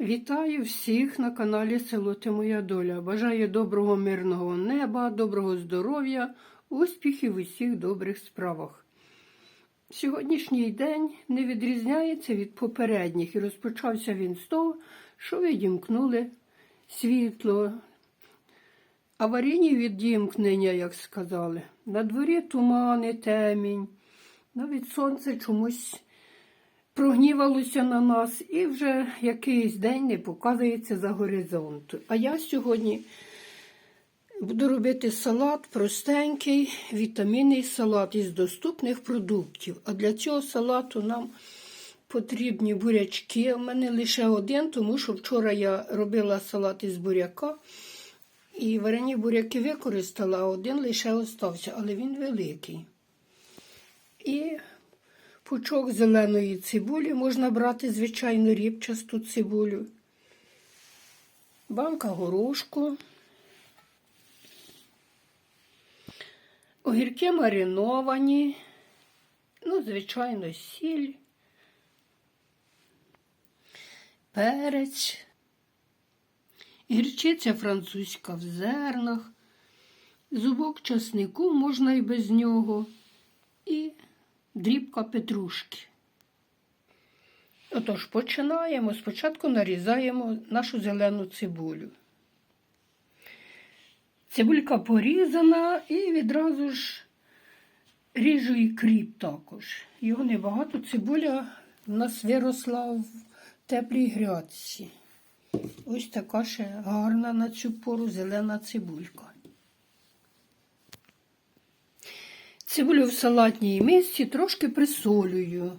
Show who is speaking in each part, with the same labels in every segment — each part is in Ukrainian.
Speaker 1: Вітаю всіх на каналі Село Ти Моя Доля. Бажаю доброго мирного неба, доброго здоров'я, успіхів у всіх добрих справах. Сьогоднішній день не відрізняється від попередніх і розпочався він з того, що відімкнули світло. Аварійні відімкнення, як сказали. На дворі тумани, темінь. Навіть сонце чомусь прогнівалося на нас і вже якийсь день не показується за горизонту. А я сьогодні буду робити салат простенький, вітамінний салат із доступних продуктів. А для цього салату нам потрібні бурячки. У мене лише один, тому що вчора я робила салат із буряка. І варені буряки використала, а один лише остався, але він великий. І пучок зеленої цибулі можна брати, звичайно, рібчасту цибулю. Банка горошку. Огірки мариновані. Ну, звичайно, сіль. Перець. Гірчиця французька в зернах. Зубок часнику можна і без нього. І дрібка петрушки. Отож, починаємо. Спочатку нарізаємо нашу зелену цибулю. Цибулька порізана і відразу ж ріжу і кріп також. Його небагато. Цибуля в нас виросла в теплій грядці. Ось така ще гарна на цю пору зелена цибулька. Цибулю в салатній мисці трошки присолюю.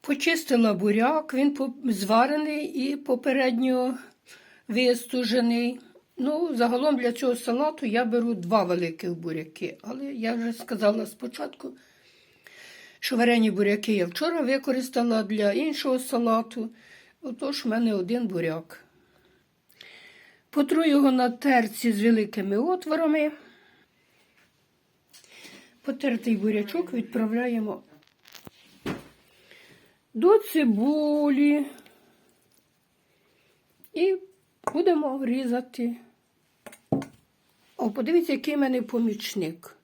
Speaker 1: Почистила буряк, він зварений і попередньо вистужений. Ну, загалом для цього салату я беру два великих буряки, але я вже сказала спочатку, що варені буряки я вчора використала для іншого салату. Отож, в мене один буряк. Потру його на терці з великими отворами. Потертий бурячок відправляємо до цибулі і будемо різати. О, подивіться, який в мене помічник.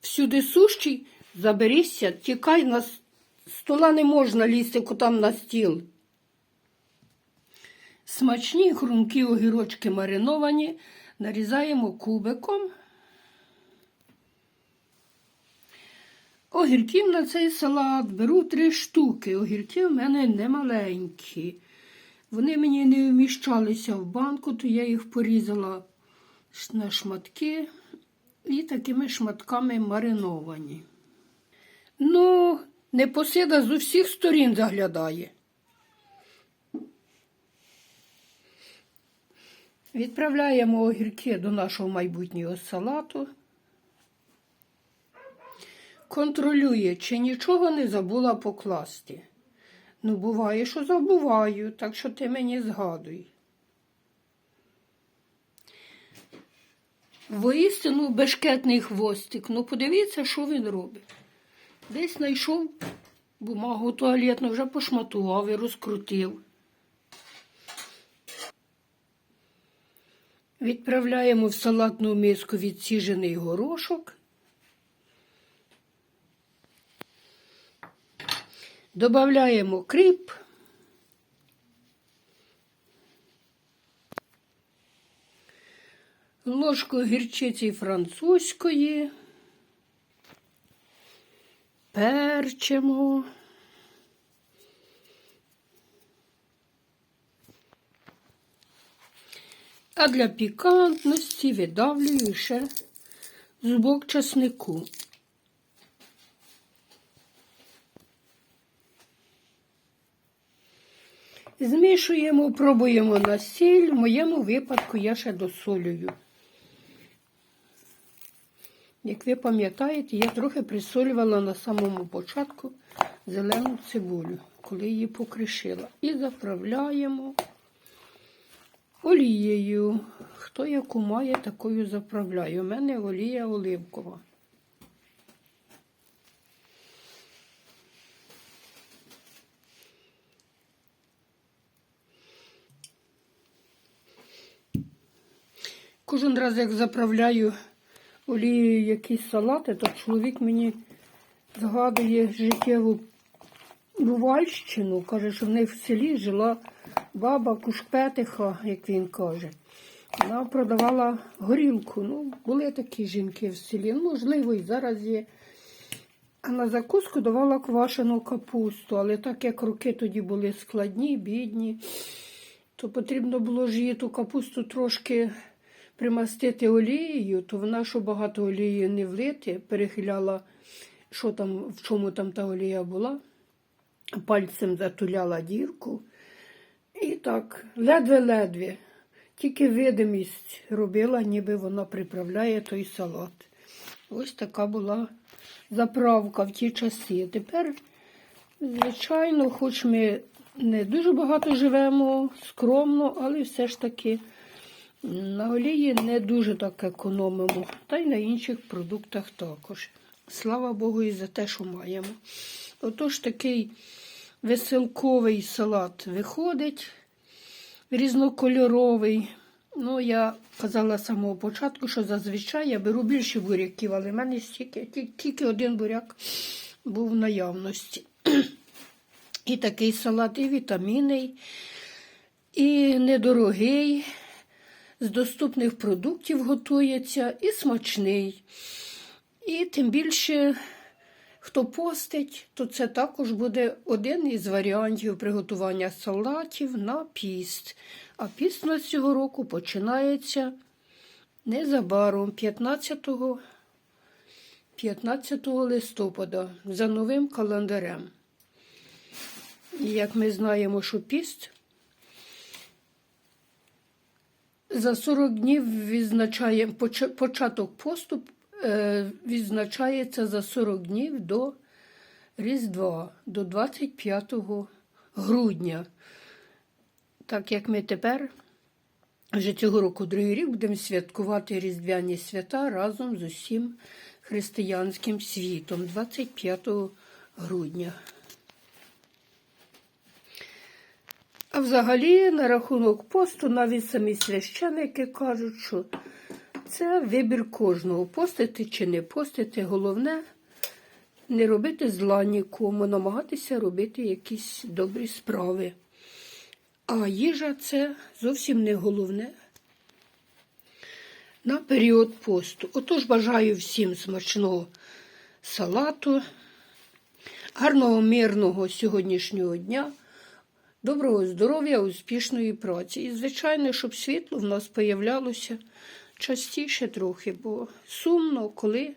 Speaker 1: Всюди сущий, заберися, тікай на стола не можна лізти котам на стіл. Смачні хрумкі огірочки мариновані, нарізаємо кубиком. Огірків на цей салат беру три штуки. Огірки в мене не маленькі. Вони мені не вміщалися в банку, то я їх порізала на шматки і такими шматками мариновані. Ну, непосида з усіх сторін заглядає. Відправляємо огірки до нашого майбутнього салату. Контролює, чи нічого не забула покласти. Ну, буває, що забуваю, так що ти мені згадуй. Воістину бешкетний хвостик. Ну, подивіться, що він робить. Десь знайшов бумагу туалетну, вже пошматував і розкрутив. Відправляємо в салатну миску відсіжений горошок. Добавляємо кріп. Ложку гірчиці французької. Перчимо. А для пікантності видавлюю ще зубок часнику. Змішуємо, пробуємо на сіль. В моєму випадку я ще досолюю. Як ви пам'ятаєте, я трохи присолювала на самому початку зелену цибулю, коли її покришила. І заправляємо олією. Хто яку має, такою заправляю. У мене олія оливкова. Кожен раз, як заправляю олією якісь салати, то чоловік мені згадує життєву бувальщину. Каже, що в неї в селі жила баба Кушпетиха, як він каже. Вона продавала горілку. Ну, були такі жінки в селі. Ну, можливо, і зараз є. А на закуску давала квашену капусту, але так як роки тоді були складні, бідні, то потрібно було ж її ту капусту трошки примастити олією, то вона, що багато олії не влити, перехиляла, що там, в чому там та олія була, пальцем затуляла дірку. І так, ледве-ледве, тільки видимість робила, ніби вона приправляє той салат. Ось така була заправка в ті часи. Тепер, звичайно, хоч ми не дуже багато живемо, скромно, але все ж таки на олії не дуже так економимо, та й на інших продуктах також. Слава Богу, і за те, що маємо. Отож, такий веселковий салат виходить, різнокольоровий. Ну, я казала з самого початку, що зазвичай я беру більше буряків, але в мене стільки, тільки один буряк був в наявності. І такий салат, і вітамінний, і недорогий, з доступних продуктів готується, і смачний. І тим більше, хто постить, то це також буде один із варіантів приготування салатів на піст. А піст у цього року починається незабаром 15, 15 листопада за новим календарем. І як ми знаємо, що піст за 40 днів відзначає початок посту е, відзначається за 40 днів до Різдва, до 25 грудня. Так як ми тепер вже цього року другий рік будемо святкувати Різдвяні свята разом з усім християнським світом 25 грудня. А взагалі, на рахунок посту, навіть самі священики кажуть, що це вибір кожного. Постити чи не постити. Головне не робити зла нікому, намагатися робити якісь добрі справи. А їжа це зовсім не головне на період посту. Отож бажаю всім смачного салату, гарного мирного сьогоднішнього дня. Доброго здоров'я, успішної праці. І, звичайно, щоб світло в нас появлялося частіше трохи, бо сумно, коли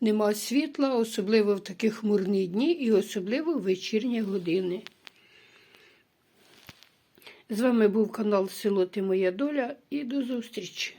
Speaker 1: нема світла, особливо в такі хмурні дні і особливо в вечірні години. З вами був канал Село Ти Моя Доля і до зустрічі!